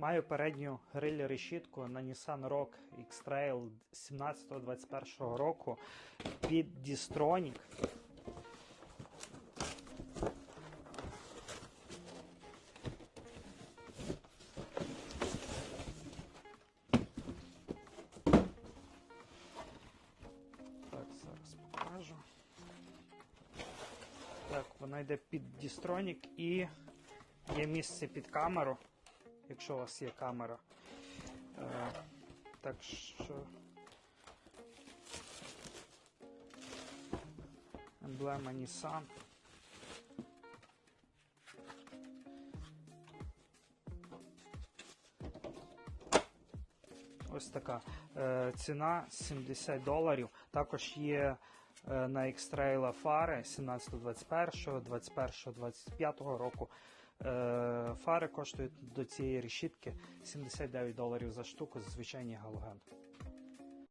Маю передню гриль решітку на Nissan Rock X-Trail 17-21 року під Distronic. Так, зараз покажу. Так, вона йде під Distronic і є місце під камеру, якщо у вас є камера. Е, так що. Емблема Nissan. Ось така. Е, ціна 70 доларів. Також є е, на X-Trail фари 17-21, 21-25 року. Е, фари коштують до цієї решітки 79 доларів за штуку, звичайні галоген.